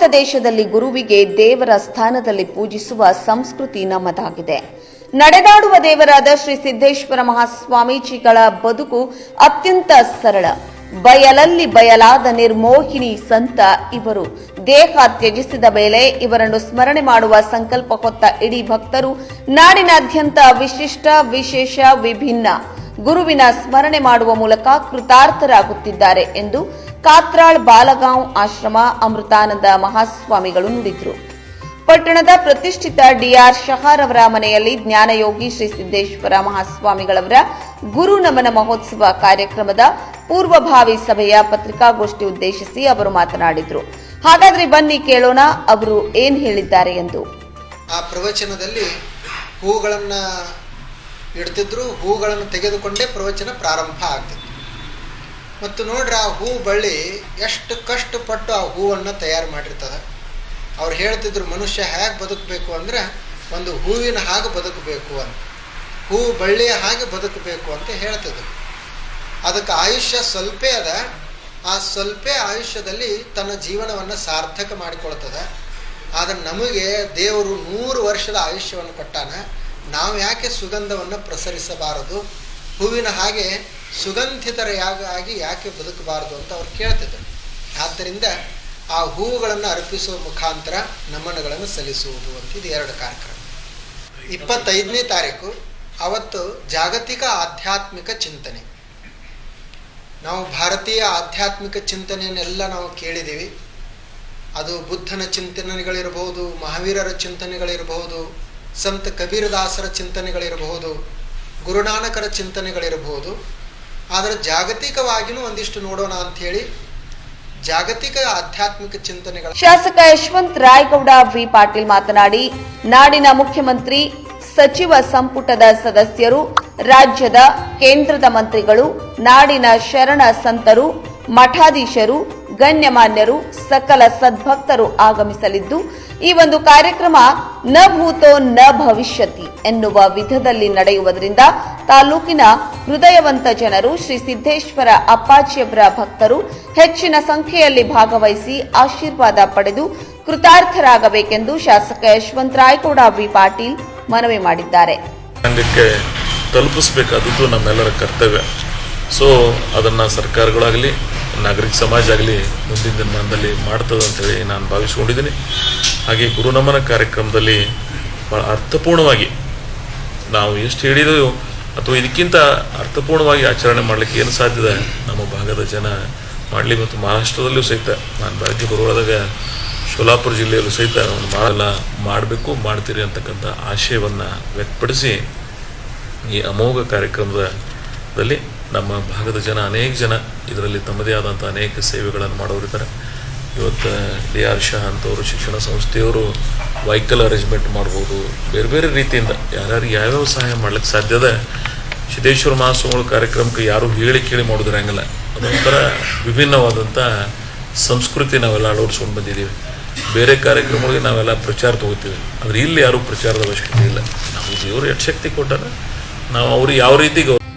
ಭಾರತ ದೇಶದಲ್ಲಿ ಗುರುವಿಗೆ ದೇವರ ಸ್ಥಾನದಲ್ಲಿ ಪೂಜಿಸುವ ಸಂಸ್ಕೃತಿ ನಮ್ಮದಾಗಿದೆ. ನಡೆದಾಡುವ ದೇವರಾದ ಶ್ರೀ ಸಿದ್ದೇಶ್ವರ ಮಹಾಸ್ವಾಮೀಜಿಗಳ ಬದುಕು ಅತ್ಯಂತ ಸರಳ. ಬಯಲಲ್ಲಿ ಬಯಲಾದ ನಿರ್ಮೋಹಿನಿ ಸಂತ ಇವರು ದೇಹ ತ್ಯಜಿಸಿದ ಮೇಲೆ ಇವರನ್ನು ಸ್ಮರಣೆ ಮಾಡುವ ಸಂಕಲ್ಪ ಹೊತ್ತ ಇಡೀ ಭಕ್ತರು ನಾಡಿನಾದ್ಯಂತ ವಿಶಿಷ್ಟ, ವಿಶೇಷ, ವಿಭಿನ್ನ ಗುರುವಿನ ಸ್ಮರಣೆ ಮಾಡುವ ಮೂಲಕ ಕೃತಾರ್ಥರಾಗುತ್ತಿದ್ದಾರೆ ಎಂದು ಕಾತ್ರಾಳ್ ಬಾಲಗಾಂವ್ ಆಶ್ರಮ ಅಮೃತಾನಂದ ಮಹಾಸ್ವಾಮಿಗಳು ನುಡಿದ್ರು. ಪಟ್ಟಣದ ಪ್ರತಿಷ್ಠಿತ ಡಿಆರ್ ಶಹಾರ್ ಅವರ ಮನೆಯಲ್ಲಿ ಜ್ಞಾನಯೋಗಿ ಶ್ರೀ ಸಿದ್ದೇಶ್ವರ ಮಹಾಸ್ವಾಮಿಗಳವರ ಗುರು ನಮನ ಮಹೋತ್ಸವ ಕಾರ್ಯಕ್ರಮದ ಪೂರ್ವಭಾವಿ ಸಭೆಯ ಪತ್ರಿಕಾಗೋಷ್ಠಿ ಉದ್ದೇಶಿಸಿ ಅವರು ಮಾತನಾಡಿದ್ರು. ಹಾಗಾದ್ರೆ ಬನ್ನಿ ಕೇಳೋಣ ಅವರು ಏನ್ ಹೇಳಿದ್ದಾರೆ ಎಂದು. ಆ ಪ್ರವಚನದಲ್ಲಿ ಹೂಗಳನ್ನ ಇಡ್ತಿದ್ರು, ಹೂಗಳನ್ನು ತೆಗೆದುಕೊಂಡೇ ಪ್ರವಚನ ಪ್ರಾರಂಭ ಆಗ್ತಿತ್ತು. ಮತ್ತು ನೋಡ್ರಿ ಆ ಹೂ ಬಳ್ಳಿ ಎಷ್ಟು ಕಷ್ಟಪಟ್ಟು ಆ ಹೂವನ್ನು ತಯಾರು ಮಾಡಿರ್ತದೆ. ಅವ್ರು ಹೇಳ್ತಿದ್ರು ಮನುಷ್ಯ ಹೇಗೆ ಬದುಕಬೇಕು ಅಂದರೆ ಒಂದು ಹೂವಿನ ಹಾಗೆ ಬದುಕಬೇಕು ಅಂತ. ಹೂ ಬಳ್ಳಿಯ ಹಾಗೆ ಬದುಕಬೇಕು ಅಂತ ಹೇಳ್ತಿದ್ರು. ಅದಕ್ಕೆ ಆಯುಷ್ಯ ಸ್ವಲ್ಪ ಅದ. ಆ ಸ್ವಲ್ಪ ಆಯುಷ್ಯದಲ್ಲಿ ತನ್ನ ಜೀವನವನ್ನು ಸಾರ್ಥಕ ಮಾಡಿಕೊಳ್ತದೆ. ಆದರೆ ನಮಗೆ ದೇವರು ನೂರು ವರ್ಷದ ಆಯುಷ್ಯವನ್ನು ಕೊಟ್ಟಾನ. ನಾವು ಯಾಕೆ ಸುಗಂಧವನ್ನು ಪ್ರಸರಿಸಬಾರದು? ಹೂವಿನ ಹಾಗೆ ಸುಗಂಧಿತರ ಯಾಗ ಆಗಿ ಯಾಕೆ ಬದುಕಬಾರದು ಅಂತ ಅವ್ರು ಕೇಳ್ತಿದ್ರು. ಆದ್ದರಿಂದ ಆ ಹೂವುಗಳನ್ನು ಅರ್ಪಿಸುವ ಮುಖಾಂತರ ನಮನಗಳನ್ನು ಸಲ್ಲಿಸುವುದು ಅಂತ ಇದು ಎರಡು ಕಾರ್ಯಕ್ರಮ. ಇಪ್ಪತ್ತೈದನೇ ತಾರೀಕು, ಅವತ್ತು ಜಾಗತಿಕ ಆಧ್ಯಾತ್ಮಿಕ ಚಿಂತನೆ. ನಾವು ಭಾರತೀಯ ಆಧ್ಯಾತ್ಮಿಕ ಚಿಂತನೆಯನ್ನೆಲ್ಲ ನಾವು ಕೇಳಿದ್ದೀವಿ. ಅದು ಬುದ್ಧನ ಚಿಂತನೆಗಳಿರಬಹುದು, ಮಹಾವೀರರ ಚಿಂತನೆಗಳಿರಬಹುದು, ಸಂತ ಕಬೀರದಾಸರ ಚಿಂತನೆಗಳಿರಬಹುದು, ಗುರುನಾನಕರ ಚಿಂತನೆಗಳಿರಬಹುದು. ಆದರೆ ಜಾಗತಿಕವಾಗಿಯೂ ಒಂದಿಷ್ಟು ನೋಡೋಣ ಅಂತ ಹೇಳಿ ಜಾಗತಿಕ ಆಧ್ಯಾತ್ಮಿಕ ಚಿಂತನೆಗಳು ಶಾಸಕ ಯಶವಂತ ರಾಯಗೌಡ ವಿ ಪಾಟೀಲ್ ಮಾತನಾಡಿ, ನಾಡಿನ ಮುಖ್ಯಮಂತ್ರಿ, ಸಚಿವ ಸಂಪುಟದ ಸದಸ್ಯರು, ರಾಜ್ಯದ ಕೇಂದ್ರದ ಮಂತ್ರಿಗಳು, ನಾಡಿನ ಶರಣ ಸಂತರು, ಮಠಾಧೀಶರು ಗಣ್ಯಮಾನ್ಯರು ಸಕಲ ಸದ್ಭಕ್ತರು ಆಗಮಿಸಲಿದ್ದು, ಈ ಒಂದು ಕಾರ್ಯಕ್ರಮ ನ ಭೂತೋ ನ ಭವಿಷ್ಯತಿ ಎನ್ನುವ ವಿಧದಲ್ಲಿ ನಡೆಯುವುದರಿಂದ ತಾಲೂಕಿನ ಹೃದಯವಂತ ಜನರು, ಶ್ರೀ ಸಿದ್ದೇಶ್ವರ ಅಪ್ಪಾಜಿಯವರ ಭಕ್ತರು ಹೆಚ್ಚಿನ ಸಂಖ್ಯೆಯಲ್ಲಿ ಭಾಗವಹಿಸಿ ಆಶೀರ್ವಾದ ಪಡೆದು ಕೃತಾರ್ಥರಾಗಬೇಕೆಂದು ಶಾಸಕ ಯಶವಂತ ರಾಯಗೌಡ ವಿ ಪಾಟೀಲ್ ಮನವಿ ಮಾಡಿದ್ದಾರೆ. ತಲುಪಿಸ್ಬೇಕಾದದ್ದು ನಮ್ಮೆಲ್ಲರ ಕರ್ತವ್ಯ. ಸೊ ಅದನ್ನು ಸರ್ಕಾರಗಳಾಗಲಿ ನಾಗರಿಕ ಸಮಾಜ ಆಗಲಿ ಮುಂದಿನ ದಿನಮಾನದಲ್ಲಿ ಮಾಡ್ತದೆ ಅಂತೇಳಿ ನಾನು ಭಾವಿಸ್ಕೊಂಡಿದ್ದೀನಿ. ಹಾಗೆ ಗುರುನಮನ ಕಾರ್ಯಕ್ರಮದಲ್ಲಿ ಭಾಳ ಅರ್ಥಪೂರ್ಣವಾಗಿ ನಾವು ಎಷ್ಟು ಹೇಳಿದೆಯೋ ಅಥವಾ ಇದಕ್ಕಿಂತ ಅರ್ಥಪೂರ್ಣವಾಗಿ ಆಚರಣೆ ಮಾಡಲಿಕ್ಕೆ ಏನು ಸಾಧ್ಯದ ನಮ್ಮ ಭಾಗದ ಜನ ಮಾಡಲಿ ಮತ್ತು ಮಹಾರಾಷ್ಟ್ರದಲ್ಲೂ ಸಹಿತ ನಾನು ಬೆಳಗ್ಗೆ ಬರುವಾಗ ಶೋಲಾಪುರ ಜಿಲ್ಲೆಯಲ್ಲೂ ಸಹಿತ ಒಂದು ಮಾಡಲ್ಲ ಮಾಡಬೇಕು, ಮಾಡ್ತೀರಿ ಅಂತಕ್ಕಂಥ ಆಶಯವನ್ನು ವ್ಯಕ್ತಪಡಿಸಿ ಈ ಅಮೋಘ ಕಾರ್ಯಕ್ರಮದಲ್ಲಿ ನಮ್ಮ ಭಾಗದ ಜನ, ಅನೇಕ ಜನ ಇದರಲ್ಲಿ ತಮ್ಮದೇ ಆದಂಥ ಅನೇಕ ಸೇವೆಗಳನ್ನು ಮಾಡೋರಿದ್ದಾರೆ ಇವತ್ತು, ಡಿ ಆರ್ ಶಾ ಅಂತವರು, ಶಿಕ್ಷಣ ಸಂಸ್ಥೆಯವರು ವೆಹಿಕಲ್ ಅರೇಂಜ್ಮೆಂಟ್ ಮಾಡ್ಬೋದು. ಬೇರೆ ಬೇರೆ ರೀತಿಯಿಂದ ಯಾರ್ಯಾರಿಗೆ ಯಾವ್ಯಾವ ಸಹಾಯ ಮಾಡ್ಲಿಕ್ಕೆ ಸಾಧ್ಯದ ಸಿದ್ದೇಶ್ವರ ಮಹಾಸ್ವಾಮಿಗಳ ಕಾರ್ಯಕ್ರಮಕ್ಕೆ ಯಾರು ಹೇಳಿ ಕೇಳಿ ಮಾಡೋದಿರಂಗಿಲ್ಲ ಅದೊಂಥರ ವಿಭಿನ್ನವಾದಂಥ ಸಂಸ್ಕೃತಿ ನಾವೆಲ್ಲ ಅಳವಡಿಸ್ಕೊಂಡು ಬಂದಿದ್ದೀವಿ. ಬೇರೆ ಕಾರ್ಯಕ್ರಮಗಳಿಗೆ ನಾವೆಲ್ಲ ಪ್ರಚಾರ ತಗೋತೀವಿ. ಆದರೆ ಇಲ್ಲಿ ಯಾರೂ ಪ್ರಚಾರದ ಅವಶ್ಯಕತೆ ಇಲ್ಲ. ನಾವು ದೇವರು ಎಷ್ಟು ಶಕ್ತಿ ಕೊಟ್ಟಾರ, ನಾವು ಅವ್ರಿಗೆ ಯಾವ ರೀತಿ